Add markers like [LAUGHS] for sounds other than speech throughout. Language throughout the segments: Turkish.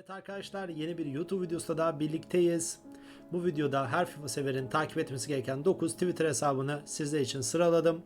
Evet arkadaşlar yeni bir YouTube videosunda daha birlikteyiz. Bu videoda her FIFA severin takip etmesi gereken 9 Twitter hesabını sizler için sıraladım.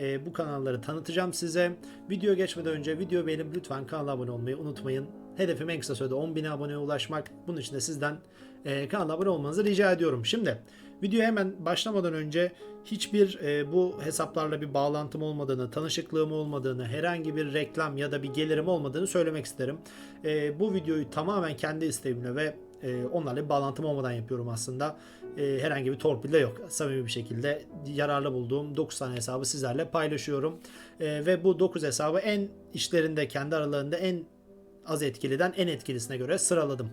Ee, bu kanalları tanıtacağım size. Video geçmeden önce video beğenip lütfen kanala abone olmayı unutmayın. Hedefim en kısa sürede 10.000 aboneye ulaşmak. Bunun için de sizden e, kanala abone olmanızı rica ediyorum. Şimdi videoya hemen başlamadan önce hiçbir e, bu hesaplarla bir bağlantım olmadığını, tanışıklığım olmadığını, herhangi bir reklam ya da bir gelirim olmadığını söylemek isterim. E, bu videoyu tamamen kendi isteğimle ve e, onlarla bir bağlantım olmadan yapıyorum aslında. E, herhangi bir torpil de yok. Samimi bir şekilde yararlı bulduğum 9 tane hesabı sizlerle paylaşıyorum. E, ve bu 9 hesabı en işlerinde kendi aralarında en az etkiliden en etkilisine göre sıraladım.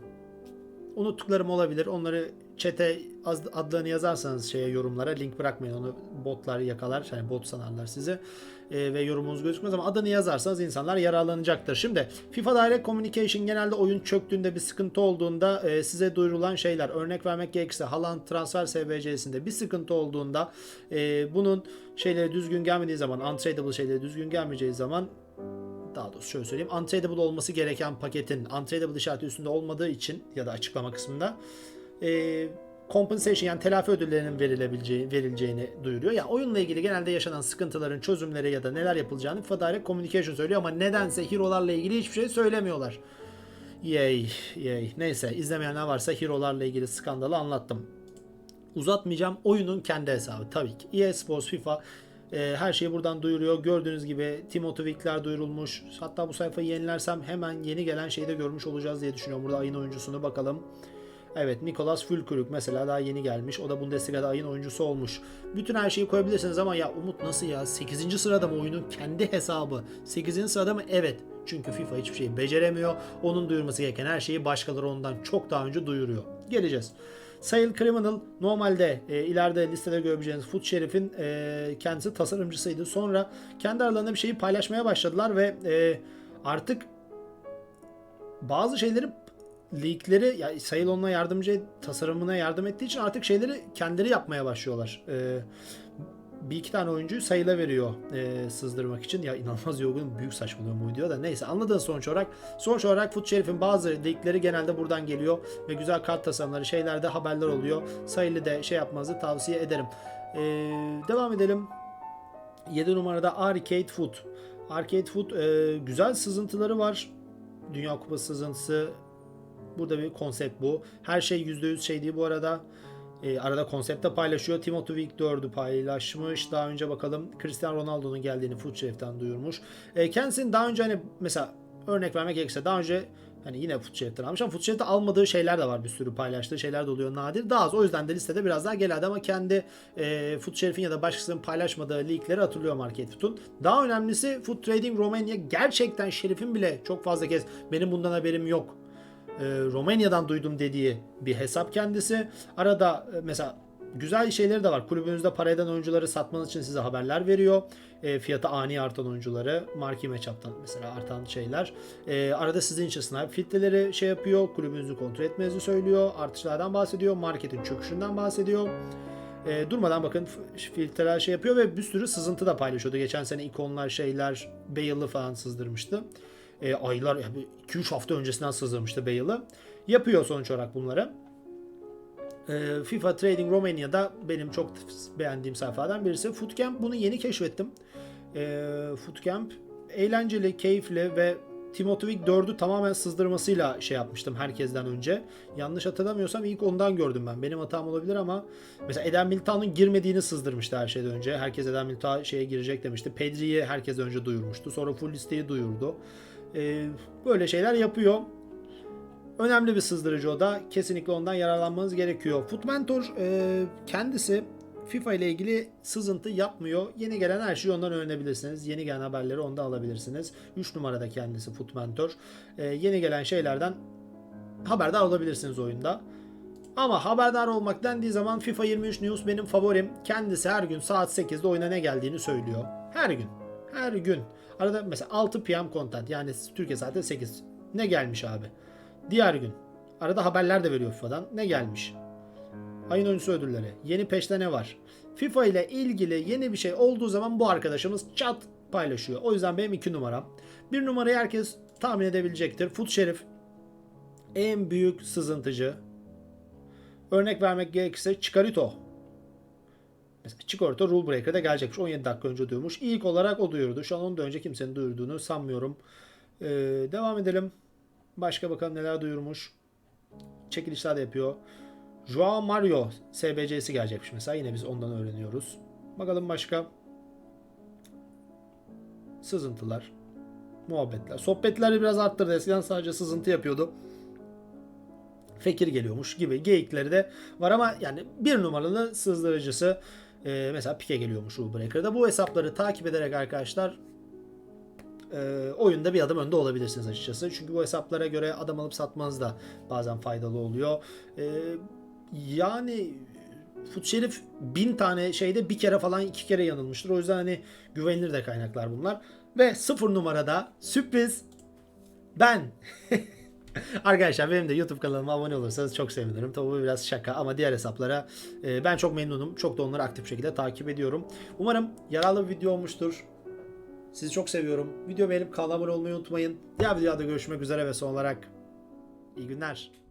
Unuttuklarım olabilir. Onları çete adlarını yazarsanız şeye yorumlara link bırakmayın. Onu botlar yakalar. Yani bot sanarlar sizi. E, ve yorumunuz gözükmez ama adını yazarsanız insanlar yararlanacaktır. Şimdi FIFA Direct Communication genelde oyun çöktüğünde bir sıkıntı olduğunda e, size duyurulan şeyler. Örnek vermek gerekirse Haaland transfer SBC'sinde bir sıkıntı olduğunda e, bunun şeyleri düzgün gelmediği zaman, untradable şeyleri düzgün gelmeyeceği zaman daha doğrusu şöyle söyleyeyim. Untradable olması gereken paketin untradable işareti üstünde olmadığı için ya da açıklama kısmında e, compensation yani telafi ödüllerinin verilebileceği, verileceğini duyuruyor. Ya yani oyunla ilgili genelde yaşanan sıkıntıların çözümleri ya da neler yapılacağını FIFA Direct Communication söylüyor ama nedense hero'larla ilgili hiçbir şey söylemiyorlar. Yay, yay. Neyse izlemeyenler varsa hero'larla ilgili skandalı anlattım. Uzatmayacağım. Oyunun kendi hesabı tabii ki. EA Sports FIFA e, her şeyi buradan duyuruyor. Gördüğünüz gibi Timothy Wickler duyurulmuş. Hatta bu sayfayı yenilersem hemen yeni gelen şeyi de görmüş olacağız diye düşünüyorum. Burada ayın oyuncusunu bakalım. Evet Nikolas Fülkrug mesela daha yeni gelmiş. O da Bundesliga'da ayın oyuncusu olmuş. Bütün her şeyi koyabilirsiniz ama ya Umut nasıl ya? 8. sırada mı oyunun kendi hesabı? 8. sırada mı? Evet. Çünkü FIFA hiçbir şeyi beceremiyor. Onun duyurması gereken her şeyi başkaları ondan çok daha önce duyuruyor. Geleceğiz. Sale Criminal normalde e, ileride listede görebileceğiniz Foot Sheriff'in e, kendisi tasarımcısıydı. Sonra kendi aralarında bir şeyi paylaşmaya başladılar ve e, artık bazı şeyleri leakleri ya Sale onunla yardımcı tasarımına yardım ettiği için artık şeyleri kendileri yapmaya başlıyorlar. E, bir iki tane oyuncuyu sayıla veriyor e, sızdırmak için. Ya inanılmaz yorgun büyük saçmalıyor bu video da. Neyse anladığın sonuç olarak. Sonuç olarak Foot Sheriff'in bazı linkleri genelde buradan geliyor. Ve güzel kart tasarımları şeylerde haberler oluyor. Sayılı da şey yapmanızı tavsiye ederim. E, devam edelim. 7 numarada Arcade Foot. Arcade Foot e, güzel sızıntıları var. Dünya Kupası sızıntısı. Burada bir konsept bu. Her şey %100 şey değil bu arada. E, arada konsepte paylaşıyor. Timothy Wick 4'ü paylaşmış. Daha önce bakalım Cristiano Ronaldo'nun geldiğini Footchef'ten duyurmuş. E, kendisinin daha önce hani mesela örnek vermek gerekirse daha önce hani yine Footchef'ten almış ama Footchef'te almadığı şeyler de var bir sürü paylaştığı şeyler de oluyor nadir. Daha az o yüzden de listede biraz daha geldi ama kendi e, Footchef'in ya da başkasının paylaşmadığı leakleri hatırlıyor Market Foot'un. Daha önemlisi Foot Trading Romania gerçekten Şerif'in bile çok fazla kez benim bundan haberim yok Romanya'dan duydum dediği bir hesap kendisi. Arada e, mesela güzel şeyleri de var. Kulübünüzde para eden oyuncuları satmanız için size haberler veriyor. E, fiyatı ani artan oyuncuları. Marki matchup'tan mesela artan şeyler. E, arada sizin için snipe filtreleri şey yapıyor. Kulübünüzü kontrol etmenizi söylüyor. Artışlardan bahsediyor. Marketin çöküşünden bahsediyor. E, durmadan bakın filtreler şey yapıyor ve bir sürü sızıntı da paylaşıyordu. Geçen sene ikonlar şeyler Bale'ı falan sızdırmıştı e, aylar yani 2-3 hafta öncesinden sızdırmıştı Bale'ı. Yapıyor sonuç olarak bunları. E, FIFA Trading Romania'da benim çok beğendiğim sayfalardan birisi. Footcamp bunu yeni keşfettim. E, Footcamp eğlenceli, keyifli ve Timothy Wick 4'ü tamamen sızdırmasıyla şey yapmıştım herkesten önce. Yanlış hatırlamıyorsam ilk ondan gördüm ben. Benim hatam olabilir ama mesela Eden Militao'nun girmediğini sızdırmıştı her şeyden önce. Herkes Eden Militao şeye girecek demişti. Pedri'yi herkes önce duyurmuştu. Sonra full listeyi duyurdu. Ee, böyle şeyler yapıyor. Önemli bir sızdırıcı o da. Kesinlikle ondan yararlanmanız gerekiyor. Foot Mentor e, kendisi FIFA ile ilgili sızıntı yapmıyor. Yeni gelen her şeyi ondan öğrenebilirsiniz. Yeni gelen haberleri ondan alabilirsiniz. 3 numarada kendisi Foot Mentor. E, yeni gelen şeylerden haberdar olabilirsiniz oyunda. Ama haberdar olmak dendiği zaman FIFA 23 News benim favorim. Kendisi her gün saat 8'de oyuna ne geldiğini söylüyor. Her gün. Her gün. Arada mesela 6 PM content yani Türkiye saati 8. Ne gelmiş abi? Diğer gün. Arada haberler de veriyor FIFA'dan. Ne gelmiş? Ayın oyuncusu ödülleri. Yeni peşte ne var? FIFA ile ilgili yeni bir şey olduğu zaman bu arkadaşımız chat paylaşıyor. O yüzden benim 2 numaram. Bir numarayı herkes tahmin edebilecektir. Foot Şerif. en büyük sızıntıcı. Örnek vermek gerekirse Chikorito. Mesela Chikorito Rule Breaker'da gelecekmiş. 17 dakika önce duyurmuş. İlk olarak o duyurdu. Şu an ondan önce kimsenin duyurduğunu sanmıyorum. Ee, devam edelim. Başka bakalım neler duyurmuş. Çekilişler de yapıyor. Joao Mario SBC'si gelecekmiş mesela. Yine biz ondan öğreniyoruz. Bakalım başka. Sızıntılar. Muhabbetler. Sohbetleri biraz arttırdı. Eskiden sadece sızıntı yapıyordu. Fekir geliyormuş gibi geyikleri de var ama yani bir numaralı sızdırıcısı e, mesela Pike geliyormuş Rule Breaker'da. Bu hesapları takip ederek arkadaşlar e, oyunda bir adım önde olabilirsiniz açıkçası. Çünkü bu hesaplara göre adam alıp satmanız da bazen faydalı oluyor. E, yani Fut Şerif bin tane şeyde bir kere falan iki kere yanılmıştır. O yüzden hani güvenilir de kaynaklar bunlar. Ve sıfır numarada sürpriz ben. [LAUGHS] [LAUGHS] Arkadaşlar benim de YouTube kanalıma abone olursanız çok sevinirim. Tabii bu biraz şaka ama diğer hesaplara e, ben çok memnunum. Çok da onları aktif şekilde takip ediyorum. Umarım yararlı bir video olmuştur. Sizi çok seviyorum. Video beğenip kanala abone olmayı unutmayın. Diğer videoda görüşmek üzere ve son olarak iyi günler.